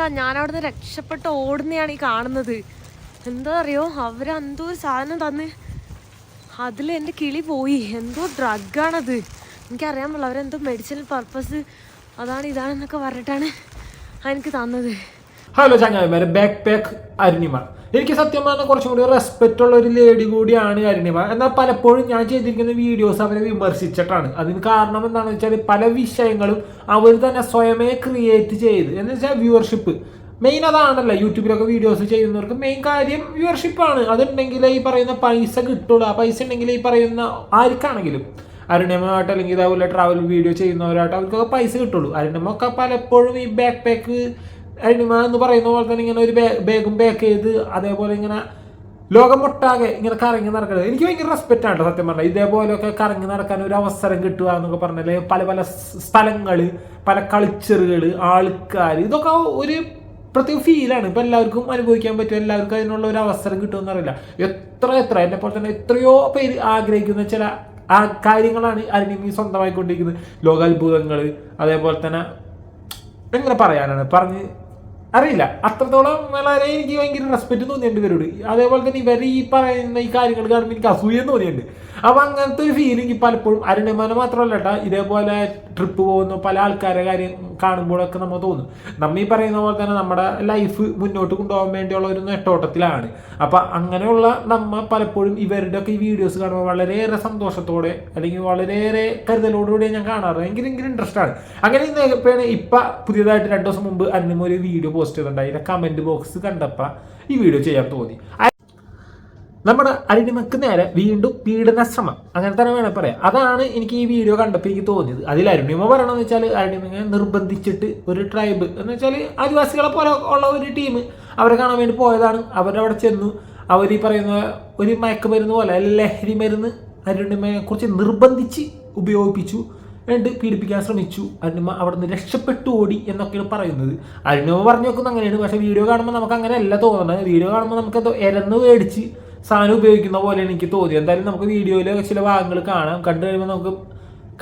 ഞാൻ അവിടുന്ന് രക്ഷപ്പെട്ട് ഓടുന്നതാണ് ഈ കാണുന്നത്. എന്താ അറിയോ? അവരെന്തോ ഒരു സാധനം തന്ന്. അതിൽ എന്റെ കിളി പോയി. എന്തോ ഡ്രഗാണത്. എനിക്കറിയാൻ പറ്റില്ല അവരെന്തോ മെഡിസിൻ പർപ്പസ് അതാണ് ഇതാണെന്നൊക്കെ പറഞ്ഞിട്ടാണ് എനിക്ക് തന്നത്. ഹലോ ചങ്ങായിമാരെ. Backpack Arunima. എനിക്ക് സത്യം പറഞ്ഞാൽ കുറച്ചും കൂടി റെസ്പെക്റ്റ് ഉള്ള ഒരു ലേഡി കൂടിയാണ് അരുണിമ എന്നാൽ പലപ്പോഴും ഞാൻ ചെയ്തിരിക്കുന്ന വീഡിയോസ് അവരെ വിമർശിച്ചിട്ടാണ്. അതിന് കാരണം എന്താണെന്ന് വെച്ചാൽ പല വിഷയങ്ങളും അവർ തന്നെ സ്വയമേ ക്രിയേറ്റ് ചെയ്ത്. എന്ന് വെച്ചാൽ വ്യൂവർഷിപ്പ് മെയിൻ അതാണല്ലോ യൂട്യൂബിലൊക്കെ വീഡിയോസ് ചെയ്യുന്നവർക്ക് മെയിൻ കാര്യം വ്യൂവർഷിപ്പാണ് അതുണ്ടെങ്കിൽ ഈ പറയുന്ന പൈസ കിട്ടുള്ളൂ ആ പൈസ ഉണ്ടെങ്കിൽ ഈ പറയുന്ന ആർക്കാണെങ്കിലും. അരുണിമയായിട്ട് അല്ലെങ്കിൽ ഇതേപോലെ ട്രാവൽ വീഡിയോ ചെയ്യുന്നവരായിട്ട് അവർക്കൊക്കെ പൈസ കിട്ടുള്ളൂ. ഒക്കെ പലപ്പോഴും ഈ ബാക്ക് പാക്ക് അരുണിമ എന്ന് പറയുന്ന പോലെ തന്നെ ഇങ്ങനെ ഒരു ബാഗും ബാക്ക് ചെയ്ത് അതേപോലെ ഇങ്ങനെ ലോകം ഒട്ടാകെ ഇങ്ങനെ കറങ്ങി നടക്കുന്നത് എനിക്ക് ഭയങ്കര റെസ്പെക്റ്റ് ആണ് സത്യം പറഞ്ഞാൽ. ഇതേപോലെയൊക്കെ കറങ്ങി നടക്കാൻ ഒരു അവസരം കിട്ടുക എന്നൊക്കെ പറഞ്ഞാൽ പല പല സ്ഥലങ്ങൾ പല കൾച്ചറുകൾ ആൾക്കാർ ഇതൊക്കെ ഒരു പ്രത്യേക ഫീലാണ് ഇപ്പം എല്ലാവർക്കും അനുഭവിക്കാൻ പറ്റും. എല്ലാവർക്കും അതിനുള്ള ഒരു അവസരം കിട്ടുമെന്ന് അറിയില്ല. എത്ര എത്ര എന്നെ പോലെ തന്നെ എത്രയോ പേര് ആഗ്രഹിക്കുന്ന ചില ആ കാര്യങ്ങളാണ് അരുണിമി സ്വന്തമായിക്കൊണ്ടിരിക്കുന്നത്. ലോകാത്ഭുതങ്ങൾ അതേപോലെ തന്നെ എങ്ങനെ പറയാനാണ്. പറഞ്ഞ് അറിയില്ല. അത്രത്തോളം വളരെ എനിക്ക് ഭയങ്കര റെസ്പെക്റ്റ് തോന്നിയിട്ടുണ്ട് ഇവരോട്. അതേപോലെ തന്നെ ഇവർ ഈ പറയുന്ന ഈ കാര്യങ്ങൾ കാണുമ്പോൾ എനിക്ക് അസൂയം തോന്നിയിട്ടുണ്ട്. അപ്പം അങ്ങനത്തെ ഒരു ഫീലിംഗ് പലപ്പോഴും അരുണിമാന മാത്രമല്ല കേട്ടോ ഇതേപോലെ ട്രിപ്പ് പോകുന്ന പല ആൾക്കാരെ കാര്യം കാണുമ്പോഴൊക്കെ നമ്മൾ തോന്നും. നമ്മ ഈ പറയുന്ന പോലെ തന്നെ നമ്മുടെ ലൈഫ് മുന്നോട്ട് കൊണ്ടുപോകാൻ വേണ്ടിയുള്ള ഒരു നെട്ടോട്ടത്തിലാണ്. അപ്പം അങ്ങനെയുള്ള നമ്മ പലപ്പോഴും ഇവരുടെ ഒക്കെ ഈ വീഡിയോസ് കാണുമ്പോൾ വളരെയേറെ സന്തോഷത്തോടെ അല്ലെങ്കിൽ വളരെയേറെ കരുതലോടുകൂടി ഞാൻ കാണാറ്. ഭയങ്കര ഭയങ്കര ഇൻട്രസ്റ്റ് ആണ്. അങ്ങനെ ഇപ്പം പുതിയതായിട്ട് രണ്ട് ദിവസം മുമ്പ് അരുണിമ ഒരു വീഡിയോ പോസ്റ്റ് ചെയ്തിട്ടുണ്ടായി അതിന്റെ കമന്റ് ബോക്സ് കണ്ടപ്പോൾ ഈ വീഡിയോ ചെയ്യാൻ തോന്നി. നമ്മുടെ അരുണിമക്ക് നേരെ വീണ്ടും പീഡന ശ്രമം അങ്ങനെ തന്നെ വേണം പറയാം. അതാണ് എനിക്ക് ഈ വീഡിയോ കണ്ടപ്പോൾ എനിക്ക് തോന്നിയത്. അതിൽ അരുണിമ പറയണമെന്ന് വെച്ചാൽ അരുണിമയെ നിർബന്ധിച്ചിട്ട് ഒരു ട്രൈബ് എന്ന് വെച്ചാൽ ആദിവാസികളെ പോലെ ഉള്ള ഒരു ടീം അവരെ കാണാൻ വേണ്ടി പോയതാണ്. അവരവിടെ ചെന്നു. അവർ ഈ പറയുന്ന ഒരു മയക്കുമരുന്ന് പോലെ ലഹരി മരുന്ന് അരുണിമയെ കുറിച്ച് നിർബന്ധിച്ച് ഉപയോഗിപ്പിച്ചു. എന്നിട്ട് പീഡിപ്പിക്കാൻ ശ്രമിച്ചു. അരുണിമ അവിടെ നിന്ന് രക്ഷപ്പെട്ടു ഓടി എന്നൊക്കെയാണ് പറയുന്നത്. അരുണിമ പറഞ്ഞു നോക്കുന്നത് അങ്ങനെയാണ്. പക്ഷേ വീഡിയോ കാണുമ്പോൾ നമുക്ക് അങ്ങനെ അല്ല തോന്നുന്നത്. വീഡിയോ കാണുമ്പോൾ നമുക്ക് ഇരന്ന് മേടിച്ച് സാധനം ഉപയോഗിക്കുന്ന പോലെ എനിക്ക് തോന്നി എന്തായാലും നമുക്ക് വീഡിയോയിൽ ചില ഭാഗങ്ങൾ കാണാം. കണ്ടു കഴിയുമ്പോൾ നമുക്ക്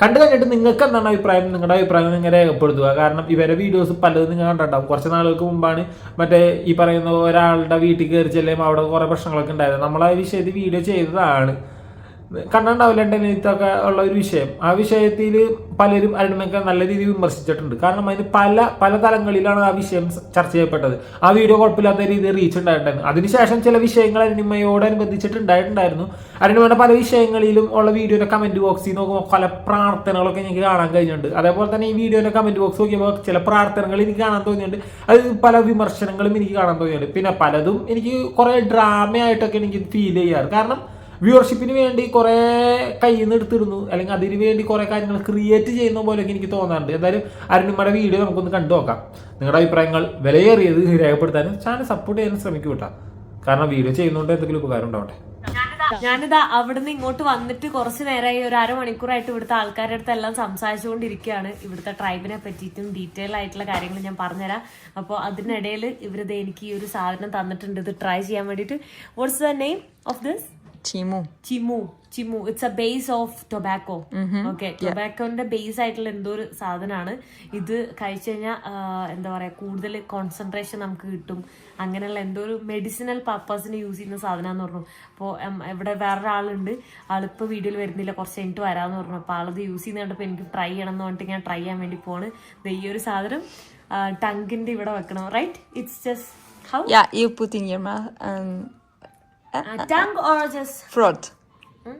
കണ്ടു കഴിഞ്ഞിട്ട് നിങ്ങൾക്ക് എന്താണ് അഭിപ്രായം? നിങ്ങളുടെ അഭിപ്രായം നിങ്ങൾ രേഖപ്പെടുത്തുക. കാരണം ഇവരെ വീഡിയോസ് പലതും നിങ്ങൾ കണ്ടിട്ടുണ്ടാവും. കുറച്ച് നാളുകൾക്ക് മുമ്പാണ് മറ്റേ ഈ പറയുന്ന ഒരാളുടെ വീട്ടിൽ കയറി ചെല്ലുമ്പോൾ അവിടെ കുറേ പ്രശ്നങ്ങളൊക്കെ ഉണ്ടായിരുന്നു. നമ്മൾ ആ വിഷയത്തിൽ വീഡിയോ ചെയ്തതാണ്. കണ്ടുണ്ടാവില്ല ഇതൊക്കെ ഉള്ള ഒരു വിഷയം. ആ വിഷയത്തിൽ പലരും അരുണിമയൊക്കെ നല്ല രീതിയിൽ വിമർശിച്ചിട്ടുണ്ട്. കാരണം അതിന് പല പല തലങ്ങളിലാണ് ആ വിഷയം ചർച്ച ചെയ്യപ്പെട്ടത്. ആ വീഡിയോ കുഴപ്പമില്ലാത്ത രീതിയിൽ റീച്ച് ഉണ്ടായിട്ടുണ്ടായിരുന്നു. അതിനുശേഷം ചില വിഷയങ്ങൾ അരുണിമയോടനുബന്ധിച്ചിട്ടുണ്ടായിട്ടുണ്ടായിരുന്നു. അരുണിമയുടെ പല വിഷയങ്ങളിലും ഉള്ള വീഡിയോയുടെ കമന്റ് ബോക്സിൽ നോക്കുമ്പോൾ പല പ്രാർത്ഥനകളൊക്കെ എനിക്ക് കാണാൻ കഴിഞ്ഞിട്ടുണ്ട്. അതേപോലെ തന്നെ ഈ വീഡിയോയുടെ കമന്റ് ബോക്സ് നോക്കിയപ്പോൾ ചില പ്രാർത്ഥനകൾ എനിക്ക് കാണാൻ തോന്നിയിട്ടുണ്ട്. അത് പല വിമർശനങ്ങളും എനിക്ക് കാണാൻ തോന്നിയിട്ടുണ്ട്. പിന്നെ പലതും എനിക്ക് കുറേ ഡ്രാമയായിട്ടൊക്കെ എനിക്ക് ഫീൽ ചെയ്യാറ്. കാരണം വ്യൂവർഷിപ്പിന് വേണ്ടി കുറേ കയ്യിൽ നിന്ന് എടുത്തിടുന്നു. അല്ലെങ്കിൽ അതിന് വേണ്ടി കുറേ കാര്യങ്ങൾ ക്രിയേറ്റ് ചെയ്യുന്ന പോലെയൊക്കെ എനിക്ക് തോന്നാറുണ്ട്. എന്തായാലും അരുണിമ്മയുടെ വീഡിയോ നമുക്കൊന്ന് കണ്ടു നോക്കാം. നിങ്ങളുടെ അഭിപ്രായങ്ങൾ വിലയേറിയത് രേഖപ്പെടുത്താനും ചാനൽ സപ്പോർട്ട് ചെയ്യാനും ശ്രമിക്കും കേട്ടോ. കാരണം വീഡിയോ ചെയ്യുന്നതുകൊണ്ട് എന്തെങ്കിലും ഉപകാരം ഉണ്ടാവട്ടെ. ഞാനിതാ അവിടുന്ന് ഇങ്ങോട്ട് വന്നിട്ട് കുറച്ച് നേരമായി ഒരു അരമണിക്കൂറായിട്ട് ഇവിടുത്തെ ആൾക്കാരുടെ അടുത്ത് എല്ലാം സംസാരിച്ചുകൊണ്ടിരിക്കുകയാണ്. ഇവിടുത്തെ ട്രൈബിനെ പറ്റിയിട്ടും ഡീറ്റെയിൽ ആയിട്ടുള്ള കാര്യങ്ങൾ ഞാൻ പറഞ്ഞുതരാം. അപ്പോൾ അതിനിടയിൽ ഇവരിത് എനിക്ക് ഈ ഒരു സാധനം തന്നിട്ടുണ്ട്. ഇത് ട്രൈ ചെയ്യാൻ വേണ്ടിയിട്ട്. What's the name of this Chimu. ചിമു ചിമു. It's a base of tobacco okay ടൊബാക്കോന്റെ base ആയിട്ടുള്ള എന്തോ ഒരു സാധനമാണ് ഇത് കഴിച്ചു കഴിഞ്ഞാൽ എന്താ പറയാ കൂടുതൽ കോൺസെൻട്രേഷൻ നമുക്ക് കിട്ടും. അങ്ങനെയുള്ള എന്തോ ഒരു മെഡിസിനൽ പർപ്പസിന് യൂസ് ചെയ്യുന്ന സാധനമാന്ന് പറഞ്ഞു. അപ്പോൾ ഇവിടെ വേറൊരാളുണ്ട്. ആളിപ്പോൾ വീഡിയോയിൽ വരുന്നില്ല. കുറച്ച് കഴിഞ്ഞിട്ട് വരാമെന്ന് പറഞ്ഞു. അപ്പോൾ ആളത് യൂസ് ചെയ്യുന്ന കണ്ടപ്പോൾ എനിക്ക് ട്രൈ ചെയ്യണം എന്ന് പറഞ്ഞിട്ട് ഞാൻ ട്രൈ ചെയ്യാൻ വേണ്ടി പോണ് ഈ ഒരു സാധനം ടങ്കിന്റെ ഇവിടെ വെക്കണം? Right it's just how you you put in your uh, uh or just fruit. Hmm?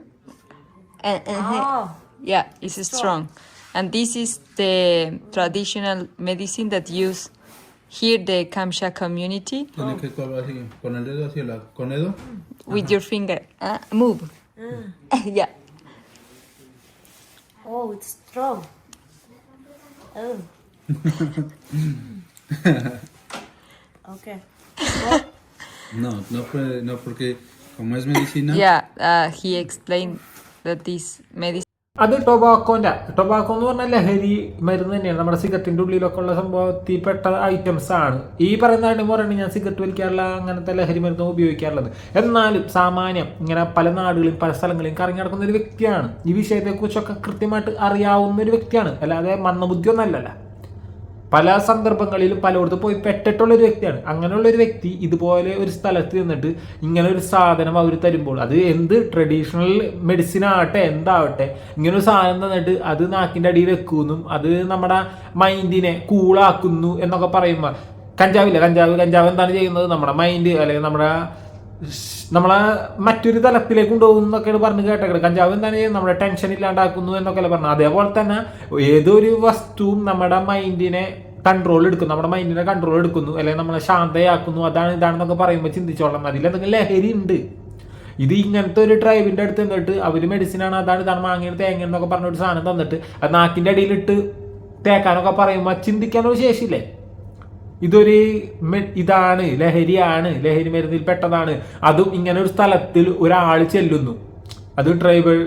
And, and oh. yeah, it's strong. strong. And this is the traditional medicine that use here the Kamsha community. Oh. With your finger, uh, move. Mm. yeah. Oh, it's strong. Oh. okay. Well No, no, no porque como es medicina. Yeah, uh, he explained that this medicine അത് ടൊബാക്കോന്റെ tobacco എന്ന് പറഞ്ഞാൽ ലഹരി മരുന്ന് തന്നെയാണ്. നമ്മുടെ സിഗരറ്റിന്റെ ഉള്ളിലൊക്കെ ഉള്ള സംഭവത്തിൽ പെട്ട ഐറ്റംസ് ആണ്. ഈ പറയുന്ന പറയുന്നത് ഞാൻ സിഗരറ്റ് വലിക്കാറില്ല അങ്ങനത്തെ ലഹരി മരുന്ന് ഉപയോഗിക്കാറുള്ളത്. എന്നാലും സാമാന്യം ഇങ്ങനെ പല നാടുകളിലും പല സ്ഥലങ്ങളിലും കറങ്ങി നടക്കുന്ന ഒരു വ്യക്തിയാണ്. ഈ വിഷയത്തെക്കുറിച്ചൊക്കെ കൃത്യമായിട്ട് അറിയാവുന്ന ഒരു വ്യക്തിയാണ്. അല്ലാതെ മന്ദബുദ്ധി ഒന്നല്ലല്ല പല സന്ദർഭങ്ങളിലും പലയിടത്തും പോയി പെട്ടിട്ടുള്ള ഒരു വ്യക്തിയാണ്. അങ്ങനെയുള്ള ഒരു വ്യക്തി ഇതുപോലെ ഒരു സ്ഥലത്ത് നിന്നിട്ട് ഇങ്ങനെ ഒരു സാധനം അവർ തരുമ്പോൾ അത് എന്ത് ട്രഡീഷണൽ മെഡിസിൻ ആവട്ടെ എന്താവട്ടെ ഇങ്ങനെ ഒരു സാധനം തന്നിട്ട് അത് നാക്കിന്റെ അടിയിൽ വെക്കുന്നു അത് നമ്മുടെ മൈൻഡിനെ കൂളാക്കുന്നു എന്നൊക്കെ പറയുമ്പോൾ കഞ്ചാവില്ല? കഞ്ചാവ് കഞ്ചാവ് എന്താണ് ചെയ്യുന്നത്? നമ്മുടെ മൈൻഡ് അല്ലെങ്കിൽ നമ്മുടെ നമ്മളെ മറ്റൊരു തലത്തിലേക്ക് കൊണ്ടുപോകും എന്നൊക്കെയാണ് പറഞ്ഞ് കേട്ടേക്കുന്നത് കഞ്ചാവ് എന്താണ്? നമ്മുടെ ടെൻഷൻ ഇല്ലാണ്ടാക്കുന്നു എന്നൊക്കെയല്ലേ പറഞ്ഞു അതേപോലെ തന്നെ ഏതൊരു വസ്തുവും നമ്മുടെ മൈൻഡിനെ കൺട്രോൾ എടുക്കുന്നു. നമ്മുടെ മൈൻഡിനെ കൺട്രോൾ എടുക്കുന്നു. അല്ലെങ്കിൽ നമ്മളെ ശാന്തയാക്കുന്നു. അതാണ് ഇതാണെന്നൊക്കെ പറയുമ്പോൾ ചിന്തിച്ചോളാം അതിൽ എന്തെങ്കിലും ലഹരി ഉണ്ട്. ഇത് ഇങ്ങനത്തെ ഒരു ട്രൈബിന്റെ അടുത്ത് നിന്നിട്ട് അവർ മെഡിസിനാണ് അതാണ് ഇതാണ് മാങ്ങിയത് തേങ്ങ എന്നൊക്കെ പറഞ്ഞ ഒരു സാധനം തന്നിട്ട് അത് നാക്കിന്റെ അടിയിലിട്ട് തേക്കാനൊക്കെ പറയുമ്പോൾ ചിന്തിക്കാനൊരു ശേഷിയില്ലേ? ഇതൊരു ഇതാണ് ലഹരിയാണ് ലഹരി മരുന്നിൽ പെട്ടതാണ്. അതും ഇങ്ങനെ ഒരു സ്ഥലത്തിൽ ഒരാൾ ചെല്ലുന്നു. അത് ട്രൈബൽ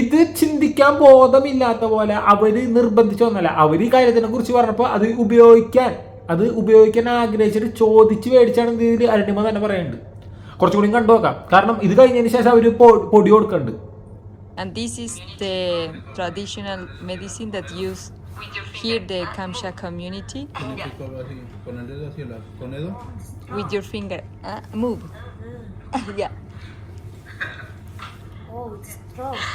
ഇത് ചിന്തിക്കാൻ ബോധമില്ലാത്ത പോലെ അവർ നിർബന്ധിച്ചൊന്നല്ല അവർ ഈ കാര്യത്തിനെ കുറിച്ച് പറഞ്ഞപ്പോൾ അത് ഉപയോഗിക്കാൻ അത് ഉപയോഗിക്കാൻ ആഗ്രഹിച്ചിട്ട് ചോദിച്ച് മേടിച്ചാണ് ഇതിൽ അരണിമ തന്നെ പറയുന്നുണ്ട് കുറച്ചുകൂടി കണ്ടു നോക്കാം. കാരണം ഇത് കഴിഞ്ഞതിന് ശേഷം അവർ പൊടി കൊടുക്കുന്നുണ്ട് And this is the traditional medicine that use here the Kamsha community Tiene que coger así, con el dedo hacia la, con el dedo. with your finger. Uh, move. yeah. Oh, it's strong.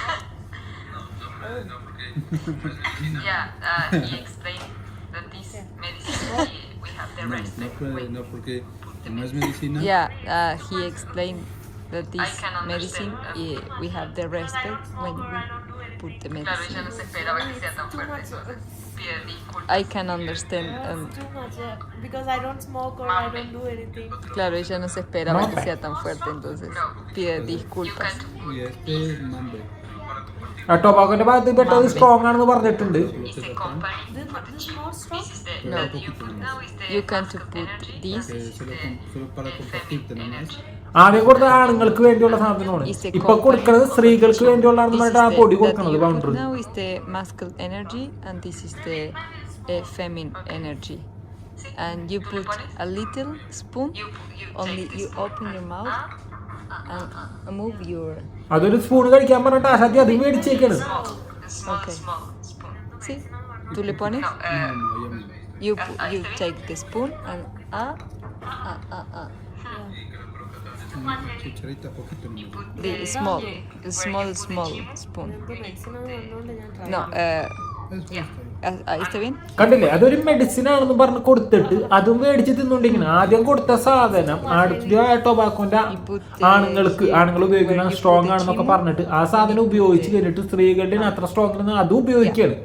Yeah, uh, he explained that this medicine we have the No, no, puede- no, porque como es medicina, Yeah, uh, he explained that this medicine eh, we have the respect when we put the medicine. Too much. I can understand. Um, Too much. uh, Because I don't smoke or I don't do anything. claro, ella no se esperaba que sea tan fuerte, entonces pide disculpas. ആ ടൊബാക്കോന്റെ ഭാഗത്ത് പെട്ടത് strong ആണെന്ന് പറഞ്ഞിട്ടുണ്ട് Lo que está acá, This, Eh. ആദ്യം കൊടുത്ത ആണുങ്ങൾക്ക് വേണ്ടിയുള്ള സാധനമാണ് ഇപ്പൊ കൊടുക്കുന്നത് സ്ത്രീകൾക്ക് പറഞ്ഞിട്ട് ആ പൊടി കൊടുക്കുന്നത് boundary energy, and uh, you put a little spoon. Only you open your mouth and move your. അതൊരു സ്പൂൺ കഴിക്കാൻ പറഞ്ഞിട്ട് ആശാത്തി അത് മേടിച്ചേക്കാണ് Okay. See, to le pones. You you take the spoon and ah ah ah ah. Una small, the small small spoon. No, uh. കണ്ടില്ലേ? അതൊരു medicine ആണെന്ന് പറഞ്ഞ് കൊടുത്തിട്ട് അതും മേടിച്ച് തിന്നുണ്ടെങ്കിൽ ആദ്യം കൊടുത്ത സാധനം അടുത്ത ടൊബാക്കോന്റെ ആണുങ്ങൾക്ക് ആണുങ്ങൾ ഉപയോഗിക്കുന്ന സ്ട്രോങ് ആണെന്നൊക്കെ പറഞ്ഞിട്ട് ആ സാധനം ഉപയോഗിച്ച് കഴിഞ്ഞിട്ട് സ്ത്രീകളുടെ അത്ര സ്ട്രോങ് അത് ഉപയോഗിക്കുകയാണ്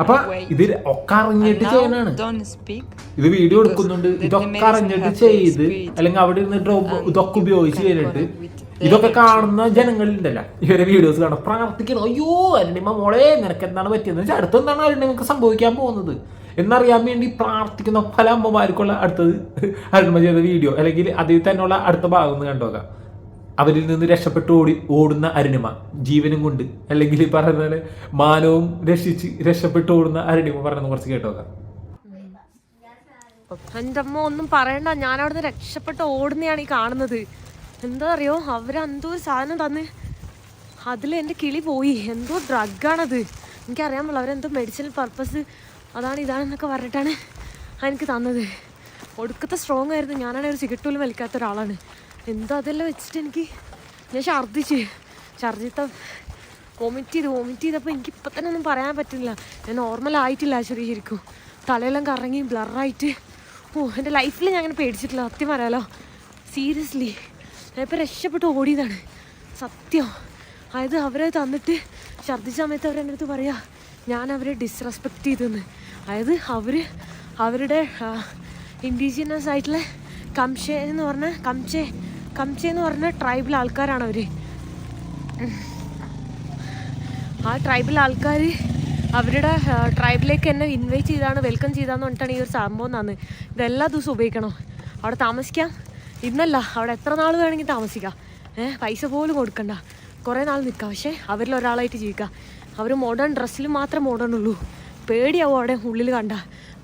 അപ്പൊ ഇത് ഒക്കെ അറിഞ്ഞിട്ട് And ചെയ്യാനാണ്. ഇത് വീഡിയോ എടുക്കുന്നുണ്ട്. ഇതൊക്കെ അറിഞ്ഞിട്ട് ചെയ്ത് അല്ലെങ്കിൽ അവിടെ ഇരുന്ന് ഡ്രോപ്പ് And ഇതൊക്കെ ഉപയോഗിച്ച് ചെയ്തിട്ട് ഇതൊക്കെ. കാണുന്ന ജനങ്ങളുണ്ടല്ല. ഇവരെ വീഡിയോസ് കാണാം. പ്രാർത്ഥിക്കണം. അയ്യോ അരുണിമ മോളെ നിനക്ക് എന്താണ് പറ്റിയെന്ന് വെച്ചാൽ അടുത്തെന്താണ് അരുണിമക്ക് സംഭവിക്കാൻ പോകുന്നത്? എന്നറിയാൻ വേണ്ടി പ്രാർത്ഥിക്കുന്ന പല അമ്മമാർക്കുള്ള അടുത്തത് അരുണിമ ചെയ്ത വീഡിയോ അല്ലെങ്കിൽ അതിൽ തന്നെയുള്ള അടുത്ത ഭാഗം ഒന്ന് കണ്ടുനോക്കാം അവരിൽ നിന്ന് രക്ഷപ്പെട്ട് ഓടി ഓടുന്ന അരുണിമ ജീവനും കൊണ്ട്. അല്ലെങ്കിൽ പറയുന്ന മാനവും രക്ഷിച്ച് രക്ഷപ്പെട്ട് ഓടുന്ന അരുണിമ പറയുന്നത് കുറച്ച് കേട്ടോക്കാം എന്റെ അമ്മ ഒന്നും പറയണ്ട. ഞാൻ അവിടുന്ന് രക്ഷപ്പെട്ട് ഓടുന്നതാണ് ഈ കാണുന്നത്. എന്താ അറിയോ? അവരെന്തോ ഒരു സാധനം തന്ന്. അതിൽ എന്റെ കിളി പോയി. എന്തോ ഡ്രഗാണത്. എനിക്കറിയാൻ പോലെ അവരെന്തോ മെഡിസിനൽ പർപ്പസ് അതാണ് ഇതാണെന്നൊക്കെ പറഞ്ഞിട്ടാണ് എനിക്ക് തന്നത്. ഒടുക്കത്തെ സ്ട്രോങ് ആയിരുന്നു. ഞാനാണെങ്കിൽ ഒരു പോലും വലിക്കാത്ത ഒരാളാണ്. എന്താ അതെല്ലാം വെച്ചിട്ട് എനിക്ക്? ഞാൻ ഛർദ്ദിച്ച്. ഛർദ്ദിത്ത വോമിറ്റ് ചെയ്ത് വോമിറ്റ് ചെയ്തപ്പോൾ എനിക്ക് ഇപ്പം തന്നെ ഒന്നും പറയാൻ പറ്റുന്നില്ല. ഞാൻ നോർമൽ ആയിട്ടില്ല ചെറിയ ശരിക്കും. തലയെല്ലാം കറങ്ങി ബ്ലറായിട്ട് ഓ എന്റെ ലൈഫിൽ ഞാൻ അങ്ങനെ പേടിച്ചിട്ടില്ല. സത്യം പറയാലോ. സീരിയസ്ലി ഞാനിപ്പോൾ രക്ഷപ്പെട്ട് ഓടിയതാണ്. സത്യം. അതായത് അവരെ തന്നിട്ട് ഛർദ്ദിച്ച സമയത്ത് അവരെന്റെ അടുത്ത് പറയാ ഞാൻ അവരെ ഡിസ്റെസ്പെക്റ്റ് ചെയ്തെന്ന്. അതായത് അവർ അവരുടെ ഇൻഡിജിനസ് ആയിട്ടുള്ള കംഷെ എന്ന് പറഞ്ഞ കംചെ കംചെ എന്ന് പറഞ്ഞ ട്രൈബൽ ആൾക്കാരാണ് അവർ ആ ട്രൈബൽ ആൾക്കാർ അവരുടെ ട്രൈബിലേക്ക് എന്നെ ഇൻവൈറ്റ് ചെയ്താണ് വെൽക്കം ചെയ്താന്ന് പറഞ്ഞിട്ടാണ് ഈ ഒരു സംഭവം തന്നത് ഇതെല്ലാ ദിവസവും ഉപയോഗിക്കണം. അവിടെ താമസിക്കാം. ഇന്നല്ല അവിടെ എത്ര നാൾ വേണമെങ്കിൽ താമസിക്കാം. ഏഹ് പൈസ പോലും കൊടുക്കണ്ട. കുറേ നാൾ നിൽക്കാം. പക്ഷേ അവരിൽ ഒരാളായിട്ട് ജീവിക്കാം അവർ മോഡേൺ ഡ്രസ്സിൽ മാത്രം മോഡേൺ ഉള്ളൂ. പേടിയാവും അവിടെ ഉള്ളിൽ കണ്ട.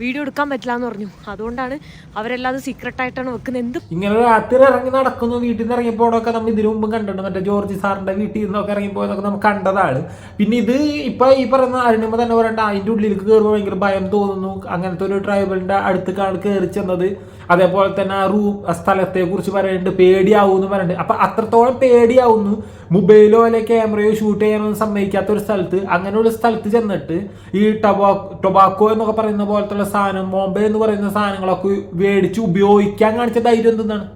വീഡിയോ എടുക്കാൻ പറ്റില്ല എന്ന് പറഞ്ഞു. അതുകൊണ്ടാണ് അവരെല്ലാം അത് സീക്രട്ട് ആയിട്ടാണ് വെക്കുന്നത്. എന്ത് ഇങ്ങനെ രാത്രി ഇറങ്ങി നടക്കുന്നു. വീട്ടിൽ നിന്ന് ഇറങ്ങിയപ്പോഴൊക്കെ നമ്മൾ ഇതിനു മുമ്പ് കണ്ടിട്ടുണ്ട്. മറ്റേ ജോർജ് സാറിന്റെ വീട്ടിൽ നിന്നൊക്കെ ഇറങ്ങിപ്പോയതൊക്കെ നമുക്ക് കണ്ടതാണ്. പിന്നെ ഇത് ഇപ്പൊ ഈ പറയുന്ന അരുണിമ തന്നെ പറയണ്ട അതിന്റെ ഉള്ളിലേക്ക് കയറുമ്പോൾ ഭയങ്കര ഭയം തോന്നുന്നു. അങ്ങനത്തെ ഒരു ട്രൈബലിന്റെ കാണാൻ കയറി ചെന്നത്. അതേപോലെ തന്നെ ആ റൂ സ്ഥലത്തെ കുറിച്ച് പറയുന്നുണ്ട് പേടിയാവും എന്ന് പറയുന്നുണ്ട് അപ്പൊ അത്രത്തോളം പേടിയാവുന്നു. മൊബൈലോ അല്ലെ ക്യാമറയോ ഷൂട്ട് ചെയ്യാനൊന്നും സമ്മതിക്കാത്ത ഒരു സ്ഥലത്ത് അങ്ങനെയുള്ള സ്ഥലത്ത് ചെന്നിട്ട് ഈ ടൊബാ ടൊബാക്കോ എന്നൊക്കെ പറയുന്ന പോലത്തുള്ള സാധനം മോംബൈ എന്ന് പറയുന്ന സാധനങ്ങളൊക്കെ മേടിച്ച് ഉപയോഗിക്കാൻ കാണിച്ച ധൈര്യം എന്താണ്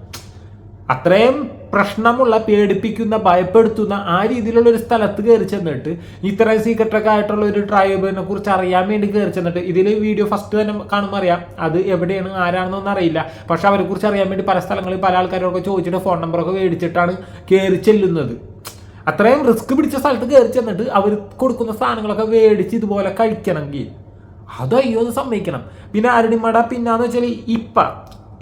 അത്രയും പ്രശ്നമുള്ള പേടിപ്പിക്കുന്ന ഭയപ്പെടുത്തുന്ന ആ രീതിയിലുള്ള ഒരു സ്ഥലത്ത് കയറി ചെന്നിട്ട് ഇത്രയും സീക്രട്ടൊക്കെ ആയിട്ടുള്ള ഒരു ട്രൈബിനെ കുറിച്ച് അറിയാൻ വേണ്ടി കയറി ചെന്നിട്ട് ഇതിൽ വീഡിയോ ഫസ്റ്റ് തന്നെ കാണുമ്പോൾ അറിയാം അത് എവിടെയാണ് ആരാണെന്നൊന്നും അറിയില്ല. പക്ഷെ അവരെ കുറിച്ച് അറിയാൻ വേണ്ടി പല സ്ഥലങ്ങളിൽ പല ആൾക്കാരോടൊക്കെ ചോദിച്ചിട്ട് ഫോൺ നമ്പറൊക്കെ മേടിച്ചിട്ടാണ് കയറി ചെല്ലുന്നത്. അത്രയും റിസ്ക് പിടിച്ച സ്ഥലത്ത് കയറി ചെന്നിട്ട് അവർ കൊടുക്കുന്ന സാധനങ്ങളൊക്കെ മേടിച്ച് ഇതുപോലെ കഴിക്കണമെങ്കിൽ. അതോ അയ്യോ സമ്മതിക്കണം. പിന്നെ അരുണിമട പിന്നാന്ന് വെച്ചാൽ ഇപ്പ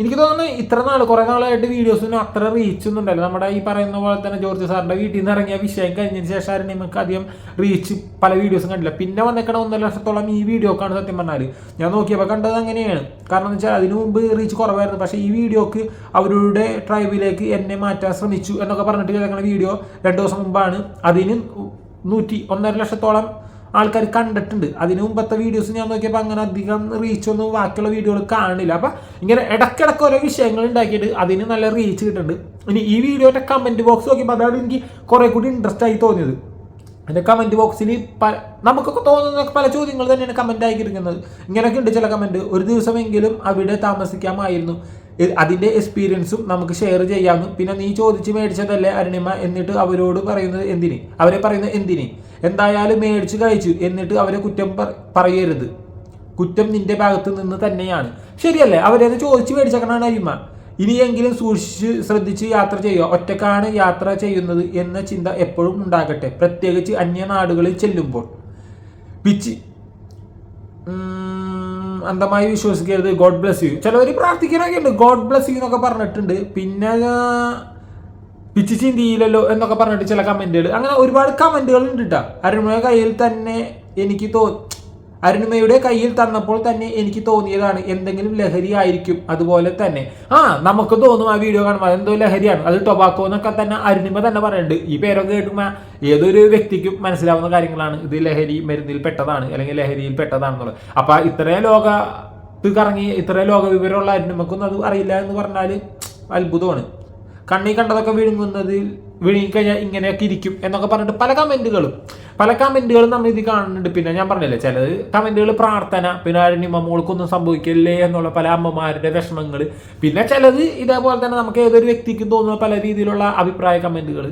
എനിക്ക് തോന്നുന്നു ഇത്ര നാൾ കുറെ നാളായിട്ട് വീഡിയോസിന് അത്ര റീച്ച് ഒന്നും ഉണ്ടല്ലോ നമ്മുടെ ഈ പറയുന്ന പോലെ തന്നെ ജോർജ് സാറിന്റെ വീട്ടിൽ നിന്ന് ഇറങ്ങിയ വിഷയം കഴിഞ്ഞതിന് ശേഷം നിങ്ങൾക്ക് അധികം റീച്ച് പല വീഡിയോസും കണ്ടില്ല. പിന്നെ വന്നേക്കണ ഒന്നര ലക്ഷത്തോളം ഈ വീഡിയോക്കാണ് സത്യം പറഞ്ഞാൽ ഞാൻ നോക്കിയപ്പോൾ കണ്ടത് അങ്ങനെയാണ്. കാരണം എന്ന് വെച്ചാൽ അതിനു മുമ്പ് റീച്ച് കുറവായിരുന്നു. പക്ഷേ ഈ വീഡിയോക്ക് അവരുടെ ട്രൈബിലേക്ക് എന്നെ മാറ്റാൻ ശ്രമിച്ചു എന്നൊക്കെ പറഞ്ഞിട്ട് കിടക്കുന്ന വീഡിയോ രണ്ട് ദിവസം മുമ്പാണ്. അതിന് നൂറ്റി ഒന്നര ലക്ഷത്തോളം ആൾക്കാർ കണ്ടിട്ടുണ്ട്. അതിന് മുമ്പത്തെ വീഡിയോസ് ഞാൻ നോക്കിയപ്പോൾ അങ്ങനെ അധികം റീച്ച് ഒന്നും ബാക്കിയുള്ള വീഡിയോകൾ കാണില്ല. അപ്പം ഇങ്ങനെ ഇടയ്ക്കിടയ്ക്ക് ഓരോ വിഷയങ്ങൾ ഉണ്ടാക്കിയിട്ട് അതിന് നല്ല റീച്ച് കിട്ടുന്നുണ്ട് ഇനി ഈ വീഡിയോയുടെ കമന്റ് ബോക്സ് നോക്കിയപ്പോൾ അതാണ് എനിക്ക് കുറേ കൂടി ഇൻട്രസ്റ്റ് ആയി തോന്നിയത്. എന്റെ കമന്റ് ബോക്സിൽ പല നമുക്കൊക്കെ തോന്നുന്ന പല ചോദ്യങ്ങൾ തന്നെയാണ് കമന്റ് ആയിരിക്കുന്നത് ഇങ്ങനെയൊക്കെ ഉണ്ട് ചില കമന്റ് ഒരു ദിവസമെങ്കിലും അവിടെ താമസിക്കാമായിരുന്നു. അതിന്റെ എക്സ്പീരിയൻസും നമുക്ക് ഷെയർ ചെയ്യാമെന്നും പിന്നെ നീ ചോദിച്ച് മേടിച്ചതല്ലേ അരുണിമ? എന്നിട്ട് അവരോട് പറയുന്നത് എന്തിന്? അവരെ പറയുന്നത് എന്തിന്? എന്തായാലും മേടിച്ച് കഴിച്ചു എന്നിട്ട് അവരെ കുറ്റം പറ- പറയരുത്. കുറ്റം നിന്റെ ഭാഗത്ത് നിന്ന് തന്നെയാണ്. ശരിയല്ലേ? അവരത് ചോദിച്ച് മേടിച്ചേക്കണാണ് അരിമ ഇനിയെങ്കിലും സൂക്ഷിച്ച് ശ്രദ്ധിച്ച് യാത്ര ചെയ്യുക. ഒറ്റക്കാണ് യാത്ര ചെയ്യുന്നത് എന്ന ചിന്ത എപ്പോഴും ഉണ്ടാകട്ടെ. പ്രത്യേകിച്ച് അന്യനാടുകളിൽ ചെല്ലുമ്പോൾ. പിച്ച്. അന്ധമായി വിശ്വസിക്കരുത്. ഗോഡ് ബ്ലസ് യു ചിലവർ പ്രാർത്ഥിക്കാനൊക്കെ ഉണ്ട് ഗോഡ് ബ്ലസ് യു എന്നൊക്കെ പറഞ്ഞിട്ടുണ്ട്. പിന്നെ പിച്ച് ചിന്തിയില്ലല്ലോ എന്നൊക്കെ പറഞ്ഞിട്ട് ചില കമന്റുകൾ അങ്ങനെ ഒരുപാട് കമന്റുകൾ ഉണ്ട് കേട്ടോ അരുണിമയുടെ കയ്യിൽ തന്നെ എനിക്ക് തോ അരുണിമയുടെ കയ്യിൽ തന്നപ്പോൾ തന്നെ എനിക്ക് തോന്നിയതാണ് എന്തെങ്കിലും ലഹരി ആയിരിക്കും അതുപോലെ തന്നെ. ആ നമുക്ക് തോന്നും ആ വീഡിയോ കാണുമ്പോൾ എന്തോ ലഹരിയാണ്. അത് ടൊബാക്കോ എന്നൊക്കെ തന്നെ അരുണിമ തന്നെ പറയുന്നുണ്ട്. ഈ പേരൊക്കെ കേൾക്കുമ്പോൾ ഏതൊരു വ്യക്തിക്കും മനസ്സിലാവുന്ന കാര്യങ്ങളാണ്. ഇത് ലഹരി മരുന്നിൽ പെട്ടതാണ് അല്ലെങ്കിൽ ലഹരിയിൽ പെട്ടതാണെന്നുള്ളത്. അപ്പൊ ഇത്രയും ലോകത്ത് കറങ്ങി ഇത്രയും ലോക വിവരമുള്ള അരുണിമക്കൊന്നും അത് അറിയില്ല എന്ന് പറഞ്ഞാൽ അത്ഭുതമാണ്. കണ്ണി കണ്ടതൊക്കെ വിഴുങ്ങുന്നതിൽ വിഴുങ്ങിക്കഴിഞ്ഞാൽ ഇങ്ങനെയൊക്കെ ഇരിക്കും എന്നൊക്കെ പറഞ്ഞിട്ട് പല കമന്റുകളും പല കമന്റുകളും നമ്മൾ ഇത് കാണുന്നുണ്ട്. പിന്നെ ഞാൻ പറഞ്ഞില്ലേ ചിലത് കമന്റുകൾ പ്രാർത്ഥന പിന്നെ അരണിമ മോൾക്കൊന്നും സംഭവിക്കില്ലേ എന്നുള്ള പല അമ്മമാരുടെ വിഷമങ്ങൾ പിന്നെ ചിലത് ഇതേപോലെ തന്നെ നമുക്ക് ഏതൊരു വ്യക്തിക്കും തോന്നുന്ന പല രീതിയിലുള്ള അഭിപ്രായ കമന്റുകൾ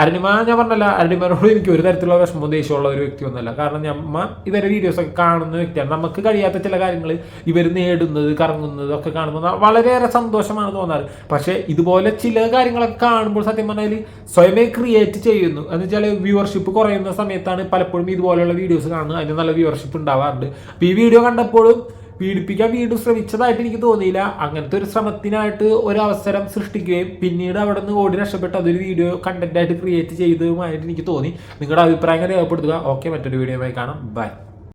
അരുണിമ ഞാൻ പറഞ്ഞല്ല അരുണിമനോട് എനിക്ക് ഒരു തരത്തിലുള്ള വിഷമവും ദേഷ്യമുള്ള ഒരു വ്യക്തി ഒന്നുമല്ല. കാരണം ഞമ്മ ഇവരെ വീഡിയോസ് ഒക്കെ കാണുന്ന വ്യക്തിയാണ്. നമുക്ക് കഴിയാത്ത ചില കാര്യങ്ങൾ ഇവർ നേടുന്നത് കറങ്ങുന്നത് ഒക്കെ കാണുമ്പോൾ വളരെയേറെ സന്തോഷമാണ് തോന്നാറ്. പക്ഷേ ഇതുപോലെ ചില കാര്യങ്ങളൊക്കെ കാണുമ്പോൾ സത്യം പറഞ്ഞാൽ സ്വയമേ ക്രിയേറ്റ് ചെയ്യുന്നു. എന്ന് വെച്ചാൽ വ്യൂവർഷിപ്പ് കുറയുന്ന സമയത്താണ് പലപ്പോഴും ഇതുപോലെയുള്ള വീഡിയോസ് കാണുന്നത് അതിന് നല്ല വ്യൂവർഷിപ്പ് ഉണ്ടാവാറുണ്ട്. അപ്പോൾ ഈ വീഡിയോ കണ്ടപ്പോഴും പീഡിപ്പിക്കാൻ വീണ്ടും ശ്രമിച്ചതായിട്ട് എനിക്ക് തോന്നിയില്ല. അങ്ങനത്തെ ഒരു ശ്രമത്തിനായിട്ട് ഒരു അവസരം സൃഷ്ടിക്കുകയും പിന്നീട് അവിടെ നിന്ന് ഓടി രക്ഷപ്പെട്ട് അതൊരു വീഡിയോ കണ്ടന്റ് ആയിട്ട് ക്രിയേറ്റ് ചെയ്തതുമായിട്ട് എനിക്ക് തോന്നി. നിങ്ങളുടെ അഭിപ്രായങ്ങൾ രേഖപ്പെടുത്തുക. ഓക്കെ മറ്റൊരു വീഡിയോയുമായി കാണാം. ബൈ